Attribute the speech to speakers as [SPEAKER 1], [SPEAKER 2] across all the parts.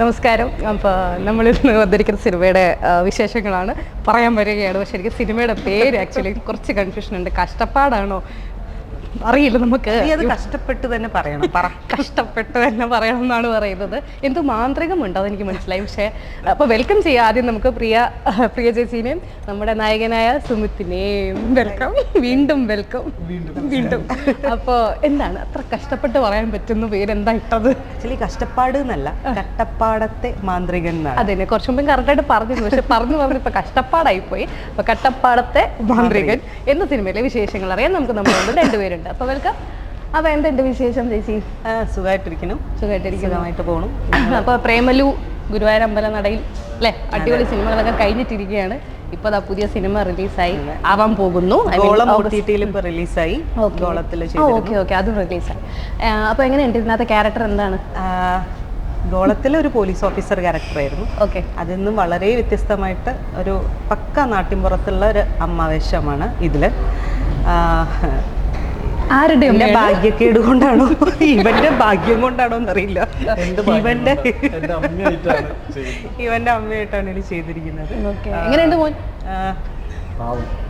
[SPEAKER 1] നമസ്കാരം. അപ്പോൾ നമ്മൾ ഇന്ന് വന്നിരിക്കുന്ന സിനിമയുടെ വിശേഷങ്ങളാണ് പറയാൻ വരികയാണ്. പക്ഷെ എനിക്ക് സിനിമയുടെ പേര് ആക്ച്വലി കുറച്ച് കൺഫ്യൂഷൻ ഉണ്ട്. കഷ്ടപ്പാടാണോ? അറിയില്ല നമുക്ക്.
[SPEAKER 2] അത് കഷ്ടപ്പെട്ട് തന്നെ പറയണം. പറ.
[SPEAKER 1] കഷ്ടപ്പെട്ട് തന്നെ പറയണം എന്നാണ് പറയുന്നത്. എന്തോ മാന്ത്രികമുണ്ട് അതെനിക്ക് മനസ്സിലായി. പക്ഷേ അപ്പോൾ വെൽക്കം ചെയ്യാം. ആദ്യം നമുക്ക് പ്രിയ പ്രിയ ചേച്ചീനെയും നമ്മുടെ നായകനായ സുമിത്തിനെയും വെൽക്കം വീണ്ടും വെൽക്കം വീണ്ടും. അപ്പോൾ എന്താണ്? അത്ര കഷ്ടപ്പെട്ട് പറയാൻ പറ്റുന്ന പേര് എന്താ ഇട്ടത്?
[SPEAKER 2] ആക്ച്വലി കഷ്ടപ്പാട് എന്നല്ല കട്ടപ്പാടത്തെ മാന്ത്രികൻ എന്നാണ്.
[SPEAKER 1] അതെ കുറച്ചു മുമ്പ് കറക്റ്റായിട്ട് പറഞ്ഞു പക്ഷെ പറഞ്ഞു പറഞ്ഞു ഇപ്പൊ കഷ്ടപ്പാടായി പോയി അപ്പൊ കട്ടപ്പാടത്തെ മാന്ത്രികൻ എന്ന സിനിമയിലെ വിശേഷങ്ങൾ അറിയാൻ നമുക്ക് നമ്മളോട് രണ്ടുപേരുണ്ട്. അപ്പൊ വെൽക്കം അപ്പൊ എന്തുണ്ട് വിശേഷം ചേച്ചി?
[SPEAKER 2] സുഖമായിട്ടിരിക്കണം സുഖമായിട്ടിരിക്കുന്നതായിട്ട് പോകണം
[SPEAKER 1] അപ്പൊ പ്രേമലു ഗുരുവായൂർ അമ്പല നടയിൽ അല്ലെ അടിപൊളി സിനിമകളൊക്കെ കഴിഞ്ഞിട്ടിരിക്കുകയാണ്. ഇപ്പൊ പുതിയ സിനിമ റിലീസായി ആവാൻ പോകുന്നു.
[SPEAKER 2] റിലീസായി.
[SPEAKER 1] ഓക്കെ. ഓക്കെ അതും റിലീസായി. അപ്പൊ എങ്ങനെയുണ്ട് ഇതിനകത്തെ ക്യാരക്ടർ എന്താണ്?
[SPEAKER 2] ഗോളത്തിൽ ഒരു പോലീസ് ഓഫീസർ ക്യാരക്ടറായിരുന്നു.
[SPEAKER 1] ഓക്കെ.
[SPEAKER 2] അതിൽ നിന്നും വളരെ വ്യത്യസ്തമായിട്ട് ഒരു പക്ക നാട്ടിൻപുറത്തുള്ള ഒരു അമ്മാവേശമാണ് ഇതിൽ. ആ,
[SPEAKER 1] ആരുടെ
[SPEAKER 2] ഭാഗ്യക്കേട് കൊണ്ടാണോ ഇവന്റെ ഭാഗ്യം കൊണ്ടാണോ എന്നറിയില്ല ഇവന്റെ ഇവന്റെ അമ്മയായിട്ടാണ് ഇത് ചെയ്തിരിക്കുന്നത്.
[SPEAKER 1] ഓക്കെ. എങ്ങനെയുണ്ട് മോൻ?
[SPEAKER 2] ആ,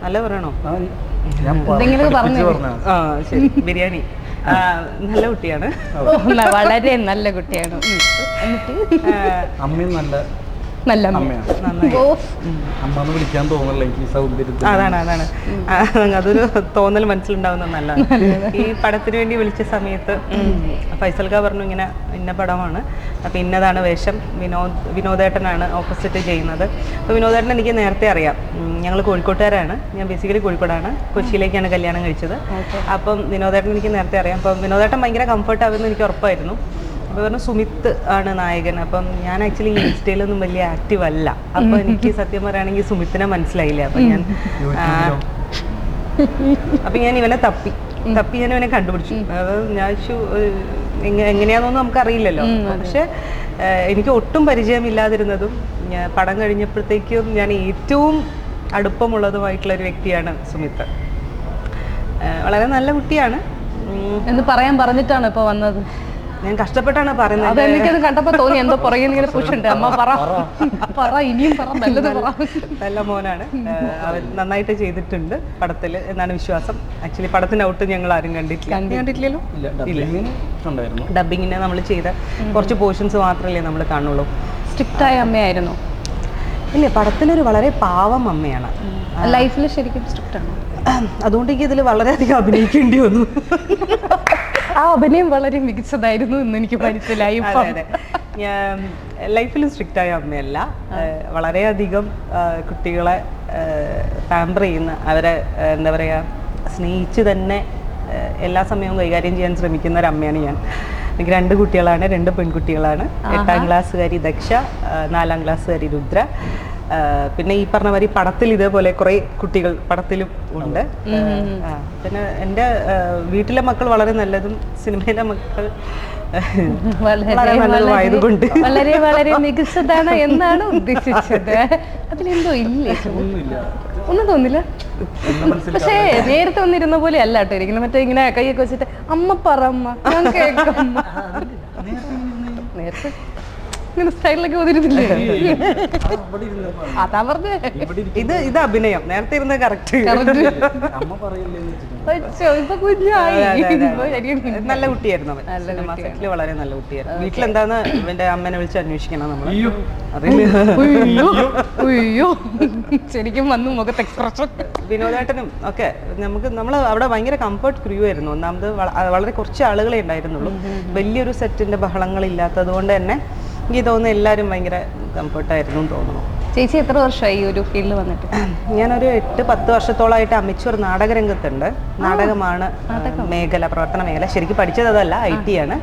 [SPEAKER 2] നല്ല പറയണോ? ബിരിയാണി. നല്ല കുട്ടിയാണ്.
[SPEAKER 1] വളരെ നല്ല കുട്ടിയാണ്.
[SPEAKER 3] അമ്മയും നല്ല
[SPEAKER 1] നല്ല അമ്മ.
[SPEAKER 3] വിളിക്കാൻ തോന്നില്ല എനിക്ക് ഈ സൗന്ദര്യത്തിൽ
[SPEAKER 2] അതാണ് അതാണ്. അതൊരു തോന്നൽ മനസ്സിലുണ്ടാവുന്ന നല്ലതാണ്. ഈ പടത്തിന് വേണ്ടി വിളിച്ച സമയത്ത് ഫൈസൽ ഖാ പറഞ്ഞു ഇങ്ങനെ ഇന്ന പടമാണ്. അപ്പം ഇന്നതാണ് വേഷം. വിനോദ് വിനോദേട്ടനാണ് ഓപ്പോസിറ്റ് ചെയ്യുന്നത്. അപ്പോൾ വിനോദേട്ടൻ എനിക്ക് നേരത്തെ അറിയാം. ഞങ്ങൾ കോഴിക്കോട്ടുകാരാണ്. ഞാൻ ബേസിക്കലി കോഴിക്കോടാണ്. കൊച്ചിയിലേക്കാണ് കല്യാണം കഴിച്ചത്. അപ്പം വിനോദേട്ടൻ എനിക്ക് നേരത്തെ അറിയാം. അപ്പം വിനോദേട്ടൻ ഭയങ്കര കംഫർട്ട് ആവുമെന്ന് എനിക്ക് ഉറപ്പായിരുന്നു. അപ്പോൾ പറഞ്ഞു സുമിത്ത് ആണ് നായകൻ. അപ്പം ഞാൻ ആക്ച്വലി ഇൻസ്റ്റയിലൊന്നും വലിയ ആക്റ്റീവ് അല്ല. അപ്പോൾ എനിക്ക് സത്യം പറയുകയാണെങ്കിൽ സുമിത്തിനെ മനസ്സിലായില്ല? അപ്പം ഞാൻ അപ്പം ഞാൻ ഇവനെ തപ്പി. തപ്പി ഞാൻ ഇവനെ കണ്ടുപിടിച്ചു. അത് ഞാൻ എങ്ങനെയാണെന്നൊന്നും നമുക്കറിയില്ലല്ലോ. പക്ഷെ എനിക്ക് ഒട്ടും പരിചയമില്ലാതിരുന്നതും ഞാൻ പടം കഴിഞ്ഞപ്പോഴത്തേക്കും ഞാൻ ഏറ്റവും അടുപ്പമുള്ളതുമായിട്ടുള്ള ഒരു വ്യക്തിയാണ് സുമിത്ത്. വളരെ നല്ല കുട്ടിയാണ്.
[SPEAKER 1] എന്ന് പറയാൻ പറഞ്ഞിട്ടാണ് ഇപ്പോൾ വന്നത്?
[SPEAKER 2] ഞാൻ കഷ്ടപ്പെട്ടാണ് പറയുന്നത്.
[SPEAKER 1] അത് എനിക്കത് കണ്ടപ്പോ തോന്നി എന്തോ പുറകെ ഇങ്ങനെ പുഷുണ്ട് അമ്മ പറ. പറ. ഇനിയും പറ നല്ലത് പറ.
[SPEAKER 2] നല്ല മോനാണ്. അവൻ നന്നായിട്ട് ചെയ്തിട്ടുണ്ട് പടത്തിൽ എന്നാണ് വിശ്വാസം. ആക്ച്വലി പടത്തിന് ഔട്ട് ഞങ്ങൾ ആരും കണ്ടിട്ടില്ല. കണ്ടിട്ടില്ലല്ലോ?
[SPEAKER 3] ഇല്ല ഡബ്ലിങ്ങിന് ഉണ്ടായിരുന്നു
[SPEAKER 2] ഡബിങ്ങിനെ നമ്മൾ ചെയ്ത കുറച്ച് പോർഷൻസ് മാത്രമല്ലേ നമ്മൾ കാണുള്ളൂ.
[SPEAKER 1] സ്ട്രിക്റ്റ് ആയ അമ്മയായിരുന്നു.
[SPEAKER 2] ഇല്ല പടത്തിലൊരു വളരെ പാവം അമ്മയാണ്.
[SPEAKER 1] ലൈഫിൽ ശരിക്കും സ്ട്രിക്റ്റ് ആണ്.
[SPEAKER 2] അതുകൊണ്ട് എനിക്ക് ഇതിൽ വളരെയധികം അഭിനയിക്കേണ്ടി വന്നു.
[SPEAKER 1] ആ അഭിനയം വളരെ മികച്ചതായിരുന്നു എന്ന് എനിക്ക് മനസ്സിലായി.
[SPEAKER 2] ഞാൻ ലൈഫിൽ സ്ട്രിക്റ്റ് ആയ അമ്മയല്ല. വളരെയധികം കുട്ടികളെ പാമ്പർ ചെയ്യുന്ന അവരെ എന്താ പറയുക സ്നേഹിച്ച് തന്നെ എല്ലാ സമയവും കൈകാര്യം ചെയ്യാൻ ശ്രമിക്കുന്ന ഒരു അമ്മയാണ് ഞാൻ. എനിക്ക് രണ്ട് കുട്ടികളാണ് രണ്ട് പെൺകുട്ടികളാണ്. എട്ടാം ക്ലാസ്സുകാരി ദക്ഷ നാലാം ക്ലാസ്സുകാരി രുദ്ര. പിന്നെ ഈ പറഞ്ഞ മാതിരി പടത്തിൽ ഇതേപോലെ കുറെ കുട്ടികൾ പടത്തിലും ഉണ്ട്. പിന്നെ എന്റെ വീട്ടിലെ മക്കൾ വളരെ നല്ലതും സിനിമയിലെ മക്കൾ
[SPEAKER 1] വളരെ
[SPEAKER 2] വളരെ
[SPEAKER 1] മികച്ചതാണ് എന്നാണ് ഉദ്ദേശിച്ചത്. അതിലെന്തോ ഇല്ലേ?
[SPEAKER 3] ഒന്നുമില്ല.
[SPEAKER 1] ഒന്നും തോന്നില്ല. പക്ഷേ നേരത്തെ വന്നിരുന്ന പോലെ അല്ല കേട്ടോ ഇരിക്കുന്നത്. മറ്റേ ഇങ്ങനെ കൈയൊക്കെ വെച്ചിട്ട് അമ്മ പറ അമ്മ ഞാൻ കേൾക്കാം അമ്മ." നേരത്തെ ഇങ്ങനെ സ്റ്റൈലിലൊക്കെ വന്നിരുന്നില്ലേ? അതാ പറഞ്ഞേ.
[SPEAKER 2] ഇത് ഇത് അഭിനയം. നേരത്തെ ഇരുന്ന കറക്റ്റ്
[SPEAKER 3] അമ്മ പറയില്ലേ എന്ന്
[SPEAKER 1] ഇപ്പൊ കുഞ്ഞായി.
[SPEAKER 2] നല്ല കുട്ടിയായിരുന്നു അവൻ. സിനിമ സെറ്റിൽ വളരെ നല്ല കുട്ടിയായിരുന്നു. വീട്ടിലെന്താന്ന് ഇവന്റെ അമ്മനെ വിളിച്ച് അന്വേഷിക്കണം നമ്മൾ
[SPEAKER 3] അയ്യോ.
[SPEAKER 1] ശരിക്കും വന്നു മുഖത്ത് എക്സ്പ്രഷൻ
[SPEAKER 2] വിനോദേട്ടനും ഒക്കെ നമുക്ക് നമ്മൾ അവിടെ ഭയങ്കര കംഫർട്ട് ക്രൂ ആയിരുന്നു. ഒന്നാമത് വളരെ കുറച്ച് ആളുകളെ ഉണ്ടായിരുന്നുള്ളൂ. വലിയൊരു സെറ്റിന്റെ ബഹളങ്ങൾ ഇല്ലാത്തത് കൊണ്ട് തന്നെ എനിക്ക് തോന്നുന്നു എല്ലാവരും ഭയങ്കര കംഫർട്ടായിരുന്നു എന്ന് തോന്നുന്നു.
[SPEAKER 1] ചേച്ചി എത്ര വർഷമായി ഈ ഒരു ഫീൽഡിൽ വന്നിട്ട്?
[SPEAKER 2] ഞാനൊരു എട്ട് പത്ത് വർഷത്തോളമായിട്ട് അമിച്ചൂർ നാടകരംഗത്തുണ്ട്. നാടകമാണ് മേഖല പ്രവർത്തന മേഖല. ശരിക്കും പഠിച്ചത് അതല്ല ഐ ടി ആണ്.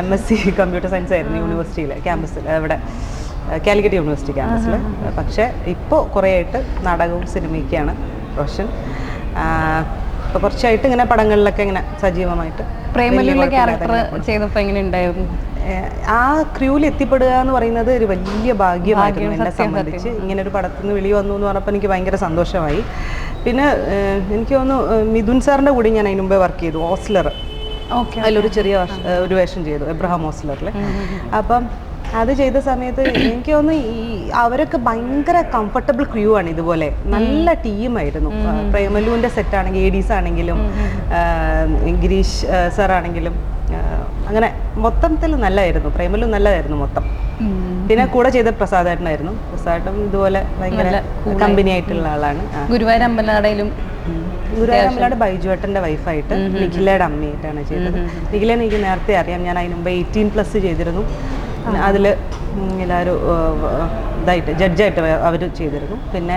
[SPEAKER 2] M S C computer science ആയിരുന്നു യൂണിവേഴ്സിറ്റിയിൽ ക്യാമ്പസിൽ അവിടെ കാലിക്കറ്റ് യൂണിവേഴ്സിറ്റി ക്യാമ്പസിൽ പക്ഷെ ഇപ്പോൾ കുറേ ആയിട്ട് നാടകവും സിനിമയൊക്കെയാണ് പ്രൊഫഷൻ. ഇപ്പോൾ കുറച്ചായിട്ട് ഇങ്ങനെ പടങ്ങളിലൊക്കെ ഇങ്ങനെ സജീവമായിട്ട്
[SPEAKER 1] പ്രേമലിയുള്ള ക്യാരക്ടർ ചെയ്തപ്പോൾ എങ്ങനെ ഉണ്ടായിരുന്നു
[SPEAKER 2] ആ ക്രൂവിൽ എത്തിപ്പെടുക എന്ന് പറയുന്നത് ഒരു വലിയ ഭാഗ്യമായിരുന്നു എന്നെ സംബന്ധിച്ച്. ഇങ്ങനെ ഒരു പടത്തിൽ നിന്ന് വെളി വന്നു എന്ന് പറഞ്ഞപ്പോൾ എനിക്ക് ഭയങ്കര സന്തോഷമായി. പിന്നെ എനിക്ക് തോന്നുന്നു മിഥുൻ സാറിന്റെ കൂടെ ഞാൻ അതിന് മുമ്പേ വർക്ക് ചെയ്തു ഓസ്ലർ. അതിലൊരു ചെറിയ ഒരു വേഷം ചെയ്തു എബ്രഹാം ഓസ്ലറിൽ അപ്പം അത് ചെയ്ത സമയത്ത് എനിക്ക് തോന്നുന്നു ഈ അവരൊക്കെ ഭയങ്കര കംഫർട്ടബിൾ ക്യൂ ആണ് ഇതുപോലെ. നല്ല ടീമായിരുന്നു. പ്രേമലുവിന്റെ സെറ്റ് ആണെങ്കിൽ എഡീസ് ആണെങ്കിലും ഗിരീഷ് സാർ ആണെങ്കിലും അങ്ങനെ മൊത്തത്തിൽ നല്ലതായിരുന്നു പ്രേമലു നല്ലതായിരുന്നു മൊത്തം. പിന്നെ കൂടെ ചെയ്ത പ്രസാദേട്ടനായിരുന്നു. പ്രസാദേട്ടൻ ഇതുപോലെ ഭയങ്കര കമ്പനി ആയിട്ടുള്ള ആളാണ്.
[SPEAKER 1] ഗുരുവായൂർ അമ്പലനടയിലും
[SPEAKER 2] ഗുരുവായൂരമ്പലയുടെ ബൈജുവേട്ടന്റെ വൈഫായിട്ട് നിഖിലയുടെ അമ്മയായിട്ടാണ് ചെയ്തത്. നിഖിലെ എനിക്ക് നേരത്തെ അറിയാം. ഞാൻ അതിന് മുമ്പ് എയ്റ്റീൻ പ്ലസ് ചെയ്തിരുന്നു. ഉം എല്ലാവരും ഇതായിട്ട് ജഡ്ജായിട്ട് അവർ ചെയ്തിരുന്നു. പിന്നെ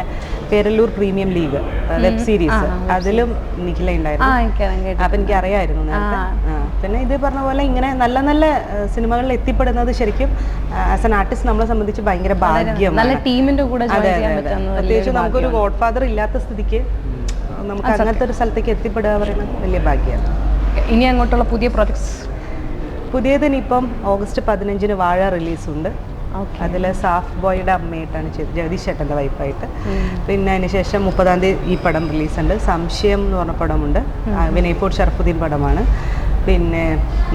[SPEAKER 2] Perilloor premier league web series അതിലും നിഖില ഉണ്ടായിരുന്നു. അപ്പം എനിക്ക് അറിയായിരുന്നു പിന്നെ ഇത് പറഞ്ഞ പോലെ ഇങ്ങനെ നല്ല നല്ല സിനിമകളിൽ എത്തിപ്പെടുന്നത് ശരിക്കും ആസ് എൻ ആർട്ടിസ്റ്റ് നമ്മളെ സംബന്ധിച്ച് ഭയങ്കര ഭാഗ്യം
[SPEAKER 1] നല്ല ടീമിന്റെ കൂടെ
[SPEAKER 2] പ്രത്യേകിച്ച് നമുക്കൊരു ഗോഡ് ഫാദർ ഇല്ലാത്ത സ്ഥിതിക്ക് നമുക്ക് അങ്ങനത്തെ ഒരു സ്ഥലത്തേക്ക് എത്തിപ്പെടുക പറയുന്നത് വലിയ ഭാഗ്യമാണ്.
[SPEAKER 1] ഇനി അങ്ങോട്ടുള്ള പുതിയ പ്രോജക്ട്സ്
[SPEAKER 2] പുതിയതിന് ഇപ്പം ഓഗസ്റ്റ് പതിനഞ്ചിന് വാഴ റിലീസുണ്ട്. അതിൽ സാഫ് ബോയുടെ അമ്മയായിട്ടാണ് ചെയ്തത് ജഗദീഷ് ചേട്ടന്റെ വൈഫായിട്ട്. പിന്നെ അതിനുശേഷം മുപ്പതാം തീയതി ഈ പടം റിലീസുണ്ട്. സംശയം എന്ന് പറഞ്ഞ പടമുണ്ട്. വിനയ്പൂർ ഷർഫുദ്ദീൻ പടമാണ്. പിന്നെ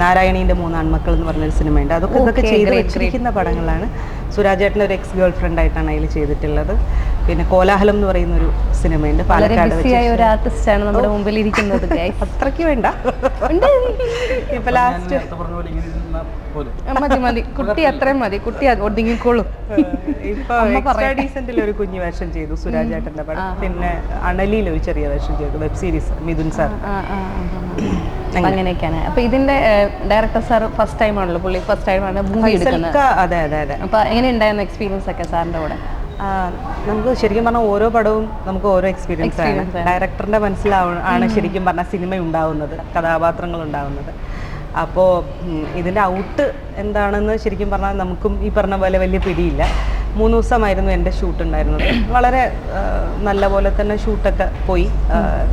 [SPEAKER 2] നാരായണീന്റെ മൂന്നാൺമക്കൾ എന്ന് പറഞ്ഞൊരു സിനിമയുണ്ട്. അതൊക്കെ ഇതൊക്കെ ചെയ്ത് വെച്ചിരിക്കുന്ന പടങ്ങളാണ്. സുരാജേട്ടന്റെ ഒരു എക്സ് ഗേൾ ഫ്രണ്ട് ആയിട്ടാണ് അതിൽ ചെയ്തിട്ടുള്ളത്. പിന്നെ കോലാഹലം എന്ന് പറയുന്ന ഒരു സിനിമയുണ്ട് പാലക്കാട്
[SPEAKER 1] ഒരു ആർട്ടിസ്റ്റ് ആണ് നമ്മുടെ മുമ്പിൽ ഇരിക്കുന്നത്.
[SPEAKER 2] അത്രയ്ക്ക് വേണ്ട. ഇപ്പൊ ലാസ്റ്റ്
[SPEAKER 3] പറഞ്ഞ പോലെ ഇങ്ങനെ ഇരുന്ന പോലെ.
[SPEAKER 1] മതി മതി. കുട്ടി അത്രയും മതി. കുട്ടി ഒതുങ്ങിക്കോളും.
[SPEAKER 2] ഇപ്പൊ. ഡീസന്റിൽ ഒരു കുഞ്ഞു വേഷം ചെയ്തു സുരാജ് ഏട്ടന്റെ പടം. പിന്നെ അണലിയിൽ ഒരു ചെറിയ വേഷം ചെയ്തു വെബ് സീരീസ് മിഥുൻ സാർ.
[SPEAKER 1] അങ്ങനെയൊക്കെയാണ്. അപ്പൊ ഇതിന്റെ ഡയറക്ടർ സാർ ഫസ്റ്റ് ടൈം ആണല്ലോ പുള്ളി ഫസ്റ്റ് ടൈം ആണ് മൂവി എടുക്കുന്നത്.
[SPEAKER 2] അതെ അതെ അതെ.
[SPEAKER 1] അപ്പൊ എങ്ങനെ ഉണ്ടായിരുന്നു എക്സ്പീരിയൻസ് ഒക്കെ സാറിന്റെ കൂടെ?
[SPEAKER 2] നമുക്ക് ശരിക്കും പറഞ്ഞാൽ ഓരോ പടവും നമുക്ക് ഓരോ എക്സ്പീരിയൻസ് ആണ്. ഡയറക്ടറിന്റെ മനസ്സിലാവും ആണ് ശരിക്കും പറഞ്ഞാൽ സിനിമ ഉണ്ടാവുന്നത് കഥാപാത്രങ്ങൾ ഉണ്ടാവുന്നത്. അപ്പോൾ ഇതിന്റെ ഔട്ട് എന്താണെന്ന് ശരിക്കും പറഞ്ഞാൽ നമുക്കും ഈ പറഞ്ഞ പോലെ വലിയ പിടിയില്ല. മൂന്ന് ദിവസമായിരുന്നു എന്റെ ഷൂട്ട് ഉണ്ടായിരുന്നത്. വളരെ നല്ല പോലെ തന്നെ ഷൂട്ടൊക്കെ പോയി.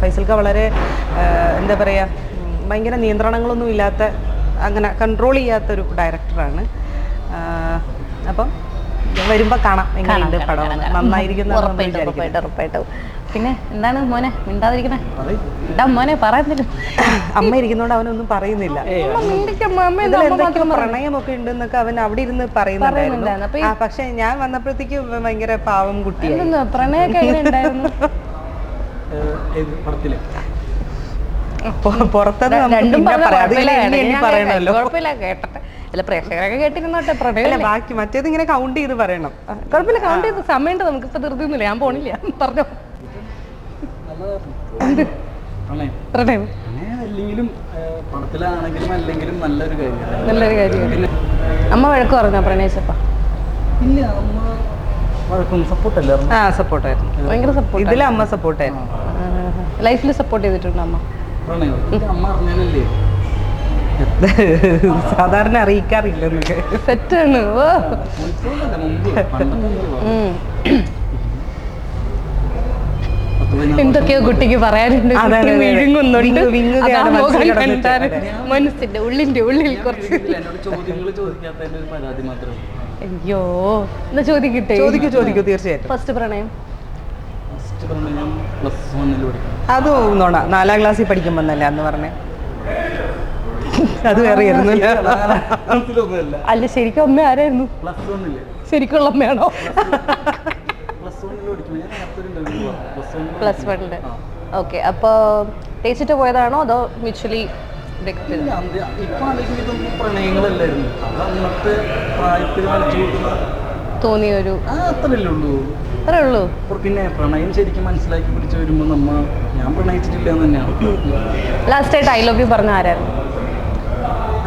[SPEAKER 2] ഫൈസൽക്ക വളരെ എന്താ പറയുക ഭയങ്കര നിയന്ത്രണങ്ങളൊന്നും ഇല്ലാത്ത അങ്ങനെ കൺട്രോൾ ചെയ്യാത്തൊരു ഡയറക്ടറാണ് അപ്പം വരുമ്പോൾ കാണാം എങ്ങനെയുണ്ട് പടം നന്നായിരിക്കും എന്നാണ് നമ്മൾ
[SPEAKER 1] ഉറപ്പായിട്ടും
[SPEAKER 2] വിചാരിക്കുന്നത്.
[SPEAKER 1] ഉറപ്പായിട്ടും ഉറപ്പായിട്ടും. പിന്നെ എന്താണ് മോനെ? മിണ്ടാതിരിക്കണേ. ഇടാ മോനെ പറയുന്നില്ല
[SPEAKER 2] അമ്മ ഇരിക്കുന്നോണ്ട് അവനൊന്നും പറയുന്നില്ല. പ്രണയമൊക്കെ ഉണ്ടെന്നൊക്കെ അവൻ അവിടെ ഇരുന്ന് പറയുന്നുണ്ടായിരുന്നു. പക്ഷെ ഞാൻ വന്നപ്പോഴത്തേക്ക് ഭയങ്കര പാവം കുട്ടി
[SPEAKER 1] പ്രണയൊക്കെ എങ്ങനെ ഉണ്ടായിരുന്നു? കുഴപ്പമില്ല, കേട്ടെ അല്ല പ്രേക്ഷകരൊക്കെ കേട്ടിരുന്നോട്ടെ പ്രണയം
[SPEAKER 2] ബാക്കി മറ്റേത് ഇങ്ങനെ കൗണ്ട് ചെയ്ത് പറയണം.
[SPEAKER 1] കുഴപ്പമില്ല. കൗണ്ട് ചെയ്ത് സമയമുണ്ട് നമുക്ക്. ഇപ്പൊ ധൃതിയൊന്നുമില്ല. ഞാൻ പോണില്ല. പറഞ്ഞോ.
[SPEAKER 3] പ്രണയം. അല്ലെങ്കിലും നല്ലൊരു കാര്യമാണ്
[SPEAKER 1] നല്ലൊരു കാര്യം അമ്മ വഴക്ക് പറഞ്ഞോ പ്രണയിച്ചപ്പ
[SPEAKER 3] ഇല്ല അമ്മ വഴക്കും സപ്പോർട്ടല്ലായിരുന്നു
[SPEAKER 2] ആ സപ്പോർട്ടായിരുന്നു
[SPEAKER 1] ഭയങ്കര സപ്പോർട്ട്
[SPEAKER 2] ഇതിൽ അമ്മ സപ്പോർട്ടായിരുന്നു
[SPEAKER 1] ലൈഫിൽ സപ്പോർട്ട് ചെയ്തിട്ടുണ്ട് അമ്മ?
[SPEAKER 2] സാധാരണ അറിയിക്കാറില്ല
[SPEAKER 1] സെറ്റാണ് ഓ എന്തൊക്കെയോ കുട്ടിക്ക് പറയാനുണ്ട്. വിഴുങ്ങുന്നുണ്ട്. മനസ്സിന്റെ ഉള്ളിന്റെ ഉള്ളിൽ കുറച്ച് അയ്യോ എന്നാ ചോദിക്കട്ടെ?
[SPEAKER 2] ചോദിക്കൂ ചോദിക്കൂ തീർച്ചയായിട്ടും.
[SPEAKER 1] ഫസ്റ്റ് പ്രണയം
[SPEAKER 3] ഫസ്റ്റ് പ്രണയം പ്ലസ് വണ്ണിൽ പഠിക്കണം
[SPEAKER 2] അത് നോണ നാലാം ക്ലാസ്സിൽ പഠിക്കുമ്പോൾ എന്നല്ലേ അന്ന് പറഞ്ഞേ. അത് വേറെ ആയിരുന്നില്ല.
[SPEAKER 1] അല്ല ശരിക്കും അമ്മ ആരായിരുന്നു? ശരിക്കുള്ള അമ്മയാണോ?
[SPEAKER 3] പ്ലസ് വണ്ണിൽ
[SPEAKER 1] ഓക്കെ അപ്പൊ തേച്ചിട്ട് പോയതാണോ അതോ മ്യൂച്വലി തോന്നിയൊരു ചെയ്തോ
[SPEAKER 3] ഇല്ല, ഇപ്പൊ ആലോചിക്കുമ്പോൾ ഇതൊന്നും പ്രണയങ്ങളല്ലായിരുന്നു. അത് അന്നത്തെ പ്രായത്തിൽ കളിച്ചു കൂട്ടുന്ന
[SPEAKER 1] തോന്നിയ ഒരു
[SPEAKER 3] ആ അത്രയല്ലേ ഉള്ളൂ.
[SPEAKER 1] അത്രേ ഉള്ളൂ.
[SPEAKER 3] അപ്പോൾ പിന്നെ പ്രണയം ശരിക്കും മനസ്സിലാക്കി പിടിച്ച് വരുമ്പോൾ നമ്മ ഞാൻ പ്രണയിച്ചിട്ടില്ല എന്ന് തന്നെയാണ്.
[SPEAKER 1] ലാസ്റ്റ് ആയിട്ട് ഐ ലവ് യു പറഞ്ഞ ആരായിരുന്നു?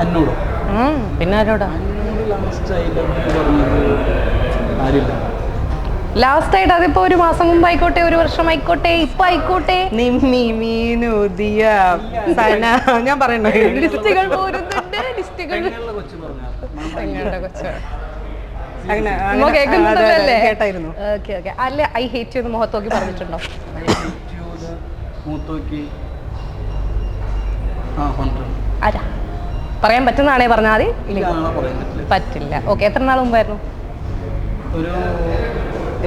[SPEAKER 3] എന്നോടോ
[SPEAKER 1] ഉം, പിന്നെ ആരോടാ?
[SPEAKER 3] ലാസ്റ്റ് ഐ ലവ് യു പറഞ്ഞത് ആരില്ല.
[SPEAKER 1] ലാസ്റ്റ് ആയിട്ട് അതിപ്പോ ഒരു മാസം മുമ്പ് ആയിക്കോട്ടെ ഒരു വർഷം ആയിക്കോട്ടെ ഇപ്പൊ ആയിക്കോട്ടെ.
[SPEAKER 2] നിമ്മി മീനു ദിയ സന. ഞാൻ പറയണോ
[SPEAKER 1] ലിസ്റ്റുകൾ പോരുന്നുണ്ട് ലിസ്റ്റുകൾ
[SPEAKER 3] കൊച്ചു.
[SPEAKER 2] കേട്ടായിരുന്നു.
[SPEAKER 1] Okay okay. അല്ല ഐ ഹേറ്റ് യു എന്ന് മുഖത്തോക്കി പറഞ്ഞിട്ടുണ്ടോ?
[SPEAKER 3] മൂത്തോക്കി ആ പറഞ്ഞിട്ടുണ്ട്
[SPEAKER 1] ആരാ? പറയാൻ പറ്റുന്നതാണേ പറഞ്ഞാൽ മതി.
[SPEAKER 3] പറ്റില്ല.
[SPEAKER 1] പറ്റില്ല. ഓക്കെ എത്ര നാൾ മുമ്പായിരുന്നു?
[SPEAKER 3] ഒരു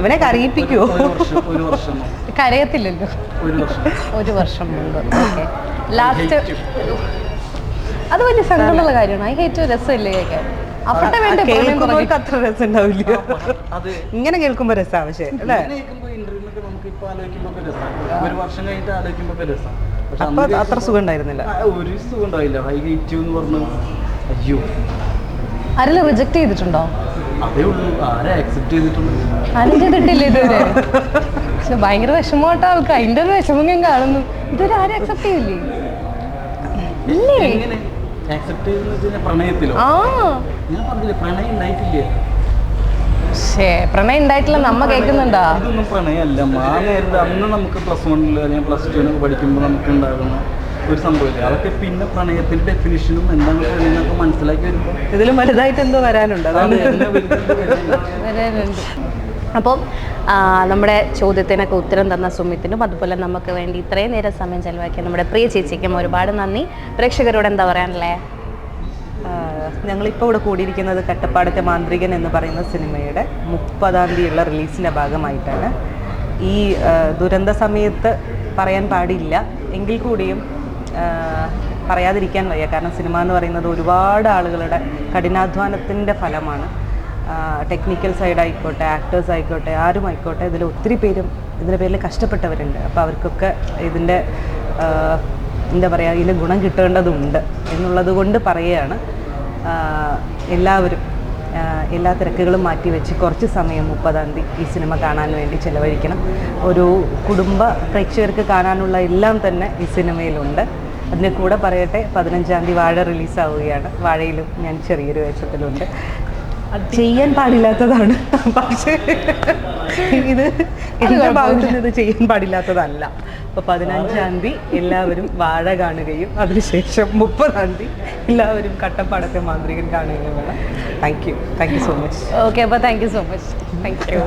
[SPEAKER 2] ഇവനെ
[SPEAKER 3] കറിയിപ്പിക്കോ
[SPEAKER 1] കരയത്തില്ലല്ലോ.
[SPEAKER 3] ഒരു വർഷം.
[SPEAKER 1] ഒരു വർഷം മുമ്പ്. ഓക്കെ. ലാസ്റ്റ് അത് വലിയ സങ്കടമുള്ള കാര്യമാണ്. ഐ ഹേറ്റ് രസമില്ലേ കേൾക്കാൻ? വേണ്ട? പ്രണയം തുടങ്ങി.
[SPEAKER 2] കേൾക്കുന്നവർക്ക് അത്ര രസം ഉണ്ടാവില്ല ഇങ്ങനെ കേൾക്കുമ്പോ രസമാണ് പക്ഷേ അല്ലേ?
[SPEAKER 3] ഒരു വർഷം കഴിഞ്ഞിട്ട് ആലോചിക്കുമ്പോ
[SPEAKER 2] അപ്പൊ അത്ര സുഖം ഉണ്ടായിരുന്നില്ല
[SPEAKER 3] ഒരു സുഖം ഉണ്ടായില്ല ഹൈ ഗേറ്റ് എന്ന് പറഞ്ഞു അയ്യോ.
[SPEAKER 1] റിജക്ട് ചെയ്തിട്ടുണ്ടോ?
[SPEAKER 3] അതേ ഉള്ളൂ. ആരെ ആക്സെപ്റ്റ് ചെയ്തിട്ടുണ്ട്?
[SPEAKER 1] ആരും ചെയ്തിട്ടില്ല ഇതുവരെ? പക്ഷെ ഭയങ്കര വിഷമമായിട്ട് ആൾക്ക് അതിന്റെ ഒരു വിഷമം ഞാൻ കാണുന്നു. ഇതുവരെ ആരും അക്സെപ്റ്റ് ചെയ്യില്ലേ ഇല്ലേ. ആ.
[SPEAKER 3] ഞാൻ പറഞ്ഞില്ലേ പ്രണയം ഉണ്ടായിട്ടില്ല?
[SPEAKER 1] നമ്മ കേൾക്കുന്നുണ്ടോ?
[SPEAKER 3] ഇതൊന്നും പ്രണയമല്ല ആ നേരത്തെ അന്ന് നമുക്ക് പ്ലസ് വണ്ണിൽ അല്ലെങ്കിൽ പ്ലസ് ടുവിനൊക്കെ പഠിക്കുമ്പോൾ നമുക്ക് ഉണ്ടാകുന്ന ഒരു സംഭവമില്ല? അതൊക്കെ പിന്നെ പ്രണയത്തിന്റെ ഡെഫിനിഷനും എന്താണ് പ്രണയം എന്നൊക്കെ മനസ്സിലാക്കി വരുമ്പോൾ
[SPEAKER 2] ഇതിലും വലുതായിട്ട് എന്തോ വരാനുണ്ട്. അതാണ്.
[SPEAKER 1] വരാനുണ്ട്. അപ്പം നമ്മുടെ ചോദ്യത്തിനൊക്കെ ഉത്തരം തന്ന സുമിത്തിനും അതുപോലെ നമുക്ക് വേണ്ടി ഇത്രയും നേരം സമയം ചെലവാക്കിയ നമ്മുടെ പ്രിയ ചേച്ചിക്കും ഒരുപാട് നന്ദി. പ്രേക്ഷകരോട് എന്താ പറയാനല്ലേ
[SPEAKER 2] ഞങ്ങളിപ്പോൾ ഇവിടെ കൂടിയിരിക്കുന്നത് കട്ടപ്പാടത്തെ മാന്ത്രികൻ എന്ന് പറയുന്ന സിനിമയുടെ മുപ്പതാം തീയതിയുള്ള റിലീസിന്റെ ഭാഗമായിട്ടാണ്. ഈ ദുരന്ത സമയത്ത് പറയാൻ പാടില്ല. എങ്കിൽ കൂടിയും പറയാതിരിക്കാൻ വയ്യ. കാരണം സിനിമ എന്ന് പറയുന്നത് ഒരുപാട് ആളുകളുടെ കഠിനാധ്വാനത്തിന്റെ ഫലമാണ്. ടെക്നിക്കൽ സൈഡ് ആയിക്കോട്ടെ ആക്ടേഴ്സ് ആയിക്കോട്ടെ ആരും ആയിക്കോട്ടെ ഇതിൽ ഒത്തിരി പേരും ഇതിന്റെ പേരിൽ കഷ്ടപ്പെട്ടവരുണ്ട്. അപ്പോൾ അവർക്കൊക്കെ ഇതിന്റെ എന്താ പറയുക ഇതിന്റെ ഗുണം കിട്ടേണ്ടതുണ്ട് എന്നുള്ളത് കൊണ്ട് പറയുകയാണ്. എല്ലാവരും എല്ലാ തിരക്കുകളും മാറ്റി വെച്ച് കുറച്ച് സമയം മുപ്പതാം തീയതി ഈ സിനിമ കാണാൻ വേണ്ടി ചിലവഴിക്കണം. ഒരു കുടുംബ പ്രേക്ഷകർക്ക് കാണാനുള്ള എല്ലാം തന്നെ ഈ സിനിമയിലുണ്ട്. അതിന്റെ കൂടെ പറയട്ടെ പതിനഞ്ചാം തീയതി വാഴ റിലീസാവുകയാണ് വാഴയിലും ഞാൻ ചെറിയൊരു വേഷത്തിലുണ്ട്. ചെയ്യാൻ പാടില്ലാത്തതാണ്. പക്ഷേ ഇത് എന്റെ ഭാഗത്ത് നിന്ന് ഇത് ചെയ്യാൻ പാടില്ലാത്തതല്ല. അപ്പോൾ പതിനഞ്ചാം തീയതി എല്ലാവരും വാഴ കാണുകയും അതിനുശേഷം മുപ്പതാം തീയതി എല്ലാവരും കട്ടപ്പാടത്തെ മാന്ത്രികൻ കാണുകയും വേണം. Thank you thank you so much
[SPEAKER 1] okay അപ്പോൾ thank you so much thank you